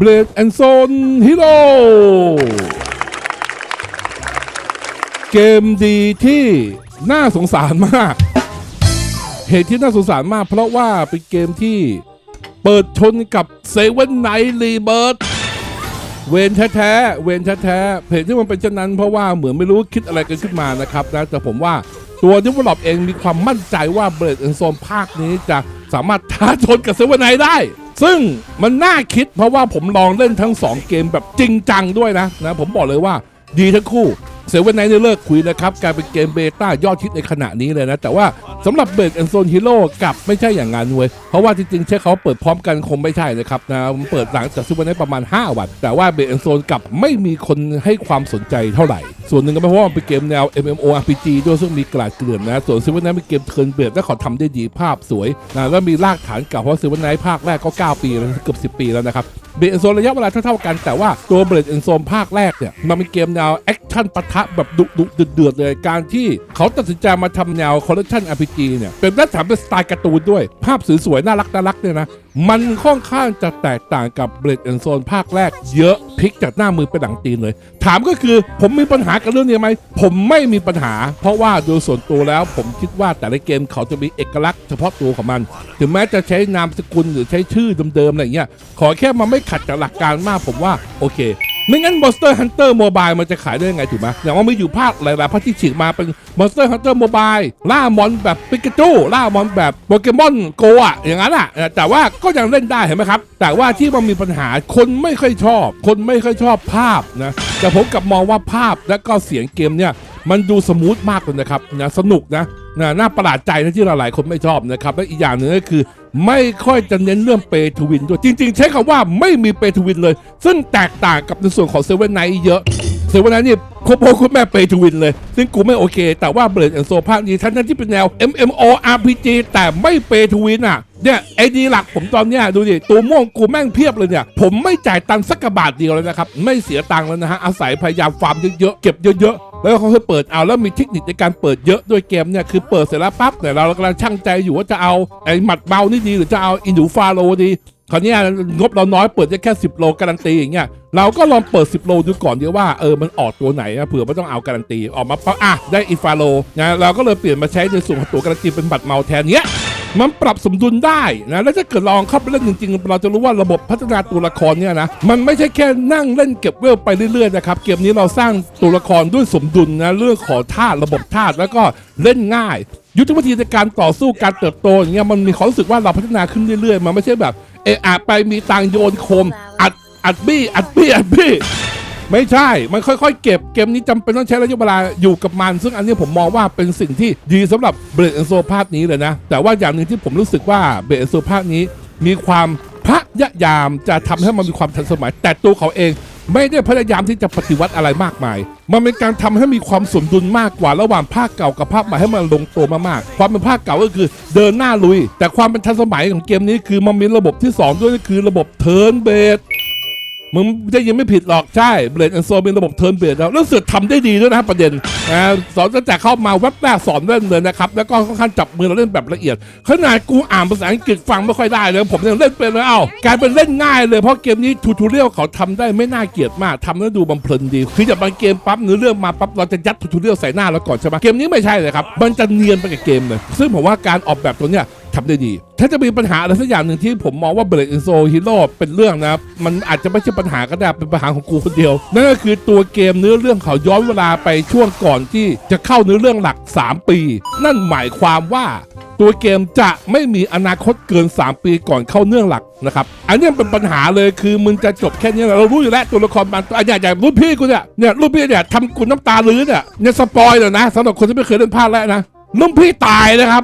Blade and Zone Hero เกมดีที่น่าสงสารมาก เหตุที่น่าสงสารมากเพราะว่าเป็นเกมที่เปิดชนกับ Seven Night Rebirth เวนแท้ๆเวนแท้ๆเพจที่มันเป็นเช่นนั้นเพราะว่าเหมือนไม่รู้คิดอะไรกันขึ้นมานะครับนะแต่ผมว่าตัวที่วอลลอปเองมีความมั่นใจว่าเบรดแอนโซนภาคนี้จะสามารถท้าชนกับเซเว่นไนได้ ซึ่งมันน่าคิดเพราะว่าผมลองเล่นทั้ง 2 เกมแบบจริงจังด้วยนะนะ ผมบอกเลยว่าดีทั้งคู่ เซเว่นไนเนี่ยเลิกคุยนะครับกลายเป็นเกมเบต้ายอดฮิตในขณะนี้เลยนะ แต่ว่าสำหรับเบรดแอนโซนฮีโร่กลับไม่ใช่อย่างนั้นเว้ย เพราะว่าจริงๆใช้เขาเปิดพร้อมกันคงไม่ใช่นะครับนะมันเปิดหลังจากซูเปอร์ไนประมาณ 5 วัน แต่ว่าเบรดแอนโซนกลับไม่มีคนให้ความสนใจเท่าไหร่ ส่วนหนึ่งก็เพราะว่ามันเป็นเกมแนว MMORPG ด้วยซึ่งมีกลาดเกลื่อนนะ ส่วนซูเปอร์ไนเป็นเกมเทิร์นเบรดและเขาทำได้ดีภาพสวยนะแล้วมีรากฐานเก่าเพราะซูเปอร์ไนภาคแรกก็9ปีแล้วเกือบ10 ปีแล้วนะครับเบรดแอนโซนระยะเวลาเท่าๆกันแต่ว่าตัวเบรดแอนโซนภาคแรกเนี่ยมันเป็นเกมแนวแอค ชั่นปะทะแบบดุดุเดือดเลย การที่เขาตัดสินใจมาทำแนวคอลเลคชัน RPG เนี่ยเป็นและแถมเป็นสไตล์การ์ตูนด้วย ภาพสวยๆน่ารักน่ารักเนี่ยนะ มันค่อนข้างจะแตกต่างกับเบรดแอนโซนภาคแรก เยอะพลิกจากหน้ามือไปหลังตีนเลย ถามก็คือผมมีปัญหากับเรื่องนี้ไหม ผมไม่มีปัญหา เพราะว่าโดยส่วนตัวแล้ว ผมคิดว่าแต่ละเกมเขาจะมีเอกลักษณ์เฉพาะตัวของมัน ถึงแม้จะใช้นามสกุลหรือใช้ชื่อเดิมๆอะไรเงี้ยขอแค่มันไม่ขัดกับหลักการมากผมว่าโอเค ไม่งั้น Monster Hunter Mobile มันจะขายได้ยังไงถูกไหมอย่างว่าไมีอยู่ภาคหลายๆภาคที่ฉีกมาเป็น Monster Hunter Mobile ล่ามอนแบบปิกาจูล่ามอนแบบโปเกมอนโกอะอย่างนั้นอะแต่ว่าก็ยังเล่นได้เห็นไหมครับ แต่ว่าที่มันมีปัญหาคนไม่ค่อยชอบ คนไม่ค่อยชอบภาพนะแต่ผมกลับมองว่าภาพและก็เสียงเกมเนี่ยมันดูสมูทมากเลยนะครับนะสนุกนะนะน่าประหลาดใจนะที่หลายๆคนไม่ชอบนะครับและอีกอย่างหนึ่งก็คือ ไม่ค่อยจะเน้นเรื่องเปทูวินด้วยจริง ๆ ใช้คำว่าไม่มีเปทูวินเลย ซึ่งแตกต่างกับในส่วนของเซเว่นไนเยอะเซเว่นไนนี่คุณพ่อคุณแม่เปทูวินเลย ซึ่งกูไม่โอเค แต่ว่าเบรดแอนโซภาคนี้ทั้งที่เป็นแนว MMORPG แต่ไม่เปทูวินอะเนี่ยไอดีหลักผมตอนเนี้ยดูดิตัวม่วงกูแม่งเพียบเลยเนี่ย ผมไม่จ่ายตังค์สักกระบาทเดียวเลยนะครับ ไม่เสียตังค์แล้วนะฮะอาศัยพยายามฟาร์มเยอะๆเก็บเยอะๆ แล้วเขาเคยเปิดเอาแล้วมีเทคนิคในการเปิดเยอะด้วยเกมเนี่ยคือเปิดเสร็จแล้วปั๊บเนี่ยเรากำลังช่างใจอยู่ว่าจะเอาไอ้หมัดเบานี่ดีหรือจะเอาอินดูฟาโลดีคราวเนี้ยงบเราน้อยเปิดได้แค่ 10 โลการันตีอย่างเงี้ยเราก็ลองเปิด 10 โลดูก่อนดีว่าเออมันออกตัวไหนนะเผื่อไม่ต้องเอาการันตีออกมาปั๊บอะได้อินฟาโลนะเราก็เลยเปลี่ยนมาใช้ในส่วนของตัวการันตีเป็นบัตรเมาแทนเนี้ย มันปรับสมดุลได้นะแล้วถ้าเกิดลองเข้าไปเล่นจริงๆ เราจะรู้ว่าระบบพัฒนาตัวละครเนี่ยนะมันไม่ใช่แค่นั่งเล่นเก็บเวลไปเรื่อยๆนะครับเกมนี้เราสร้างตัวละครด้วยสมดุลนะเรื่องของธาตุระบบธาตุแล้วก็เล่นง่าย ยุทธวิธีในการต่อสู้การเติบโตอย่างเงี้ยมันมีความรู้สึกว่าเราพัฒนาขึ้นเรื่อยๆมันไม่ใช่แบบเอะอะไปมีตังโยนคมอัดอัดบี้อัดบี้อัดบี้ ไม่ใช่ มันค่อยๆ เก็บ เกมนี้จำเป็นต้องใช้ระยะเวลาอยู่กับมัน ซึ่งอันนี้ผมมองว่าเป็นสิ่งที่ดีสำหรับเบรดแอนโซภาคนี้เลยนะ แต่ว่าอย่างหนึ่งที่ผมรู้สึกว่าเบรดแอนโซภาคนี้ มีความพยายามจะทำให้มันมีความทันสมัย แต่ตัวเขาเองไม่ได้พยายามที่จะปฏิวัติอะไรมากมาย มันเป็นการทำให้มีความสมดุลมากกว่าระหว่างภาคเก่ากับภาคใหม่ให้มันลงตัวมากๆ ความเป็นภาคเก่าก็คือเดินหน้าลุย แต่ความเป็นทันสมัยของเกมนี้คือมันมีระบบที่สองด้วยก็คือระบบเทิร์นเบส มึงจะยังไม่ผิดหรอกใช่เบรดแอนโซเป็นระบบเทิร์นเบสแล้วแล้วเสือทำได้ดีด้วยนะประเด็นนะสอนตั้งแต่เข้ามาเว็บแรกสอนเล่นเลยนะครับ แล้วก็ค่อนข้างจับมือเราเล่นแบบละเอียดขนาดกูอ่านภาษาอังกฤษฟังไม่ค่อยได้เลยผมยังเล่นเป็นเลยเอ้ากลายเป็นเล่นง่ายเลยเพราะเกมนี้ทูทูเรียลเขาทำได้ไม่น่าเกลียดมากทำแล้วดูบันเพลินดีคือจากบางเกมปั๊บเนื้อเรื่องมาปั๊บเราจะยัดทูทูเรียลใส่หน้าเราก่อนใช่ไหมเกมนี้ไม่ใช่เลยครับมันจะเนียนไปกับเกมเลยซึ่งผมว่าการออกแบบตัวเนี้ย ทำได้ดี ถ้าจะมีปัญหาอะไรสักอย่างหนึ่งที่ผมมองว่าเบรดอินโซฮีโร่เป็นเรื่องนะมันอาจจะไม่ใช่ปัญหาก็ได้เป็นปัญหาของกูคนเดียว นั่นก็คือตัวเกมเนื้อเรื่องเขาย้อนเวลาไปช่วงก่อนที่จะเข้าเนื้อเรื่องหลัก 3 ปี นั่นหมายความว่าตัวเกมจะไม่มีอนาคตเกิน 3 ปีก่อนเข้าเนื่องหลักนะครับ อันนี้เป็นปัญหาเลยคือมึงจะจบแค่นี้เรารู้อยู่แล้วตัวละครบางตัวอันอย่างอย่รุ่นพี่กูเนี่ยเนี่ยรุ่นพี่เนี่ยทำกูน้ำตาลื้นเนี่ยเนี่ยสปอยเลยนะสำหรับคนที่ไม่เคยเล่นภาคแรกนะรุ่นพี่ตายนะครับ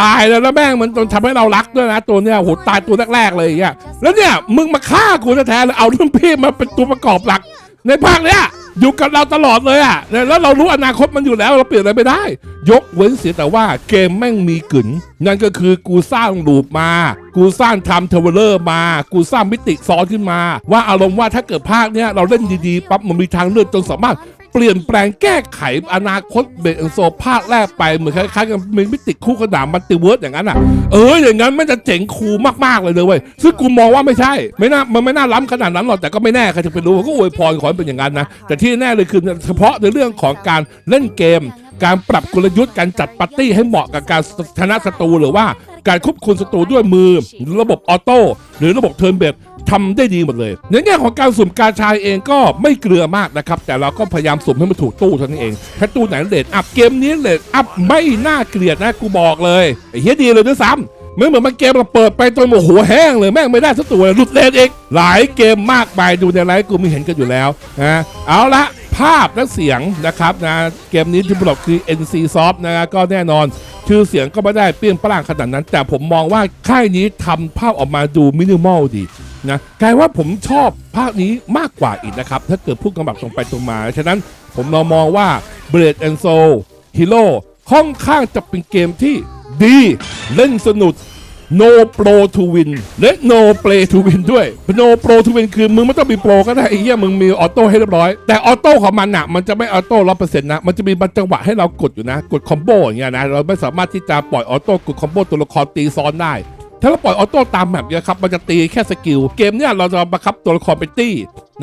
ตายแล้วแล้วแม่งมันทำให้เรารักด้วยนะตัวเนี้ยโหตายตัวแรกๆเลยอย่างเงี้ยแล้วเนี่ยมึงมาฆ่ากูแท้ๆเลยเอารุ่นพี่มาเป็นตัวประกอบหลัก ในภาคเนี้ยอยู่กับเราตลอดเลยอะแล้วเรารู้อนาคตมันอยู่แล้วเราเปลี่ยนอะไรไม่ได้ ยกเว้นเสียแต่ว่าเกมแม่งมีกึ๋นนั่นก็คือกูสร้างลูปมา กูสร้างทำเทเวลเลอร์มา กูสร้างมิติซ้อนขึ้นมา ว่าอารมณ์ว่าถ้าเกิดภาคเนี้ยเราเล่นดีๆปั๊บมันมีทางเลือกจนสามารถ ปลี่ยนแปลงแก้ไขอนาคตเบรกโซภาคแรกไปเหมือนคล้ายๆกับมีมิติคู่กระดาษมัลติเวิร์สอย่างนั้นอะเอออย่างนั้นมันจะเจ๋งคูมากๆเลยเลยเว้ยซึ่งกูมองว่าไม่ใช่ ไม่น่ามันไม่น่าล้ำขนาดนั้นหรอกแต่ก็ไม่แน่ใครจะไปรู้ก็อวยพรขอให้เป็นอย่างนั้นนะแต่ที่แน่เลยคือเฉพาะในเรื่องของการเล่นเกม การปรับกลยุทธ์การจัดปาร์ตี้ให้เหมาะกับการชนะศัตรูหรือว่า การควบคุมศัตรูด้วยมือ ระบบออโต้หรือระบบเทิร์นเบสทำได้ดีหมดเลย ในแง่ของการสุ่มกาชายเองก็ไม่เกลือมากนะครับ แต่เราก็พยายามสุ่มให้มันถูกตู้เท่านั้นเอง ถ้าตู้ไหนเลดอัพเกมนี้เลดอัพไม่น่าเกลียดนะกูบอกเลยเฮียดีเลยด้วยซ้ำไม่เหมือนมันเกมเราเปิดไปจนโมโหแห้งเลยแม่งไม่ได้สักตัวเลยหลุดเลนเองหลายเกมมากไปดูในไลฟ์กูมีเห็นกันอยู่แล้วนะเอาละ ภาพและเสียงนะครับนะเกมนี้ที่บอกคือ NC Soft นะก็แน่นอน ชื่อเสียงก็ไม่ได้เปรี้ยงปร้างขนาดนั้น แต่ผมมองว่าค่ายนี้ทำภาพออกมาดูมินิมอลดีนะกลายว่าผมชอบภาคนี้มากกว่าอีกนะครับ ถ้าเกิดพูดกำกับตรงไปตรงมา ฉะนั้นผมเรามองว่า Blade and Soul Hero ค่อนข้างจะเป็นเกมที่ดี เล่นสนุก no pro to win และ no play to win ด้วย no pro to win คือมึงไม่ต้องมีโปรก็ได้ไอ้เหี้ยมึงมีออโต้ให้เรียบร้อย แต่ออโต้ของมันอะมันจะไม่ออโต้ร้อยเปอร์เซ็นต์นะ มันจะมีบางจังหวะให้เรากดอยู่นะ กดคอมโบอย่างเงี้ยนะ เราไม่สามารถที่จะปล่อยออโต้กดคอมโบตัวละครตีซ้อนได้ ถ้าเราปล่อยออโต้ตามแบบเนี้ยครับ มันจะตีแค่สกิล เกมเนี่ยเราจะบังคับตัวละครเป็นตี้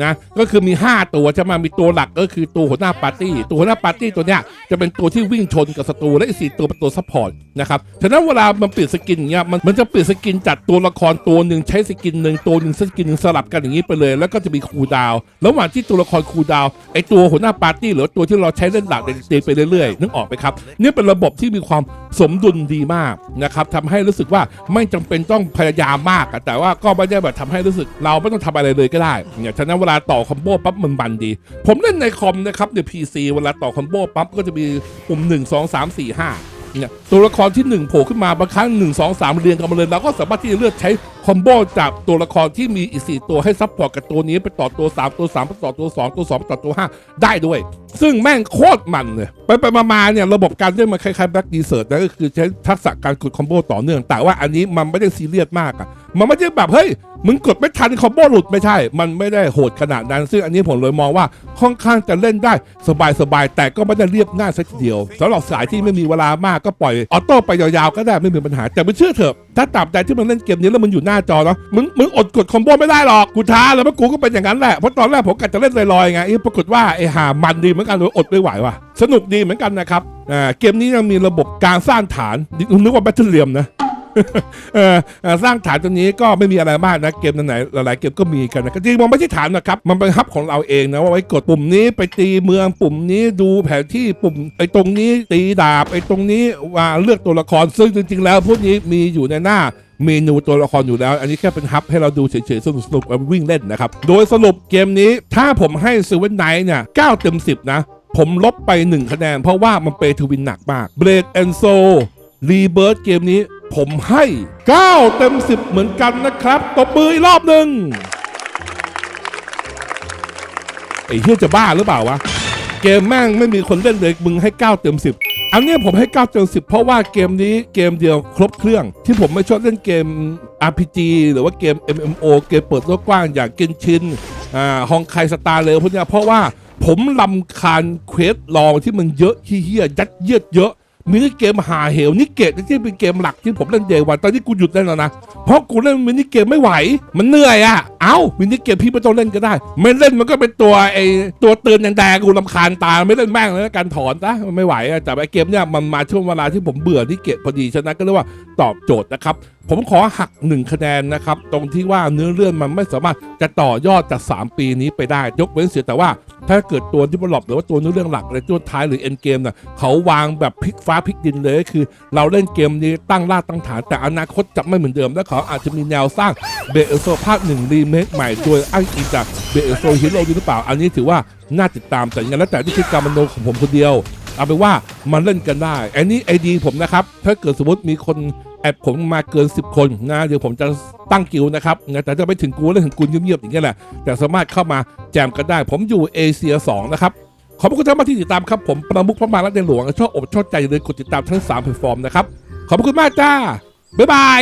นะก็คือมี 5 ตัวใช่ไหมมีตัวหลักก็คือตัวหัวหน้าปาร์ตี้ ตัวหัวหน้าปาร์ตี้ตัวเนี้ยจะเป็นตัวที่วิ่งชนกับศัตรูและอีกสี่ตัวเป็นตัวซัพพอร์ตนะครับฉะนั้นเวลามันเปลี่ยนสกินเงี้ยมันมันจะเปลี่ยนสกินจากตัวละครตัวหนึ่งใช้สกินหนึ่งตัวหนึ่งสกินหนึ่งสลับกันอย่างนี้ไปเลย แล้วก็จะมีคูดาวระหว่างที่ตัวละครคูดาวไอตัวหัวหน้าปาร์ตี้หรือตัวที่เราใช้เล่นหลักเตีไปเรื่อยๆนึกออกไหมครับนี่เป็นระบบที่มีความสมดุลดีมากนะครับทำให้รู้สึกว่าไม่จำเป็นต้องพยายามมาก แต่ว่าก็ไม่ได้แบบทำให้รู้สึกเราไม่ต้องทำอะไรเลยก็ได้เนี่ยฉะนั้นเวลาต่อคอมโบปั๊บมันบันดี ผมเล่นในคอมนะครับใน PC เวลาต่อคอมโบปั๊บก็จะมีปุ่ม 1 2 3 4 5เนี่ยตัวละครที่1โผล่ขึ้นมาบางครั้ง 1 2 3 เรียงกันมาเลยเราก็สามารถที่จะเลือกใช้คอมโบจากตัวละครที่มีอีก4ตัวให้ซับพอร์ตกับตัวนี้ไปต่อตัว 3 ตัว3ไปต่อตัว 2 ตัว 2 ไปต่อตัว 5 ได้ด้วย ซึ่งแม่งโคตรมันเลย ไปไปมาเนี่ยระบบการเล่นมันคล้ายๆแบ็กดีเซิร์ตนะก็คือใช้ทักษะการกดคอมโบต่อเนื่อง แต่ว่าอันนี้มันไม่ได้ซีเรียสมากอะ มันไม่ใช่แบบเฮ้ยมึงกดไม่ทันคอมโบหลุดไม่ใช่ มันไม่ได้โหดขนาดนั้น ซึ่งอันนี้ผมเลยมองว่าค่อนข้างจะเล่นได้สบายๆ แต่ก็ไม่ได้เรียบง่ายสักทีเดียวสำหรับสายที่ไม่มีเวลามากก็ปล่อยออโต้ไปยาวๆก็ได้ไม่มีปัญหาแต่ไม่เชื่อเถอะ ถ้าตราบใดที่มันเล่นเกมนี้แล้วมันอยู่หน้าจอเนาะมึงมึงอดกดคอมโบไม่ได้หรอกกูท้าแล้วเพราะกูก็เป็นอย่างนั้นแหละเพราะตอนแรกผมกะจะเล่นลอยๆไงปรากฏว่าไอ้ห่ามันดีเหมือนกันเลยอดไม่ไหวว่ะสนุกดีเหมือนกันนะครับเกมนี้ยังมีระบบการสร้างฐานนึกว่าแบทเทิลเลียมนะ เออสร้างฐานตรงนี้ก็ไม่มีอะไรมากนะเกมไหนหลายๆเกมก็มีกันนะจริงๆมันไม่ใช่ฐานนะครับ มันเป็นฮับของเราเองนะว่าไว้กดปุ่มนี้ไปตีเมืองปุ่มนี้ดูแผนที่ปุ่มไอ้ตรงนี้ตีดาบไอ้ตรงนี้ว่าเลือกตัวละครซึ่งจริง ๆ แล้วพวกนี้มีอยู่ในหน้าเมนูตัวละครอยู่แล้ว อันนี้แค่เป็นฮับให้เราดูเฉยๆ สนุกๆเอาวิ่งเล่นนะครับ โดยสรุปเกมนี้ถ้าผมให้ซูเวนไนท์เนี่ย9เต็ม10นะ ผมลบไป 1 คะแนน เพราะว่ามันเปทวินหนักมากเบรดแอนโซรีเบิร์ดเกมนี้ ผมให้ 9 เต็ม 10 เหมือนกันนะครับ ตบมืออีกรอบหนึ่งไอ้เฮียจะบ้าหรือเปล่าวะ เกมแม่งไม่มีคนเล่นเลยมึงให้ 9 เต็ม 10 อันนี้ผมให้ 9 เต็ม 10 เพราะว่าเกมนี้เกมเดียวครบเครื่อง ที่ผมไม่ชอบเล่นเกม RPG หรือว่าเกม MMO เกมเปิดโลกกว้างอย่างเกนชินอ่าฮองไคสตาร์เลยพวกเนี้ยเพราะว่าผมลำคาญเควสลองที่มันเยอะเฮี้ยยัดเยียดเยอะ มินิเกมหาเหวนี่เกตที่เป็นเกมหลักที่ผมเล่นเดย์วันตอนนี้กูหยุดเล่นแล้วนะเพราะกูเล่นมินิเกมไม่ไหว มันเหนื่อยอะเอ้ามินิเกมพี่ไม่ต้องเล่นก็ได้ ไม่เล่นมันก็เป็นตัวไอตัวเตือนแดงๆกูลำคาญตาไม่เล่นแม่งแล้วการถอนซะมันไม่ไหวอะแต่ไอเกมเนี่ยมันมาช่วงเวลาที่ผมเบื่อที่เกตพอดีฉะนั้นก็เรียกว่าตอบโจทย์นะครับผมขอหักหนึ่งคะแนนนะครับ ตรงที่ว่าเนื้อเรื่องมันไม่สามารถจะต่อยอดจาก 3 ปีนี้ไปได้ ยกเว้นเสียแต่ว่า ถ้าเกิดตัวที่บลอหรือว่าตัวเนื้อเรื่องหลักในตัวท้ายหรือเอ็นเกมน่ะเขาวางแบบพลิกฟ้าพลิกดินเลยคือ เราเล่นเกมนี้ตั้งรากตั้งฐานแต่อนาคตจะไม่เหมือนเดิม และเขาอาจจะมีแนวสร้างเบเอโซภาคหนึ่งรีเมคใหม่โดยอ้างอิงจากเบเอโซฮีโร่หรือเปล่า อันนี้ถือว่าน่าติดตามแต่ยังไงแล้วแต่ที่คิดการมโนของผมคนเดียว เอาเป็นว่ามันเล่นกันได้อันนี้ไอดีผมนะครับ ถ้าเกิดสมมติมีคนแอดผมมาเกิน 10 คนนะเดี๋ยวผมจะตั้งกิวนะครับแต่จะไม่ถึงกูเล่นถึงกูเงียบๆอย่างเงี้ยแหละแต่สามารถเข้ามาแจมกันได้ ผมอยู่เอเชีย2นะครับขอบคุณท่านมาที่ติดตามครับผมประมุขพระมาและในหลวงชอบอกชอบใจอย่าลืมกดติดตามทั้ง3แพลตฟอร์มนะครับขอบคุณมากจ้าบ๊ายบาย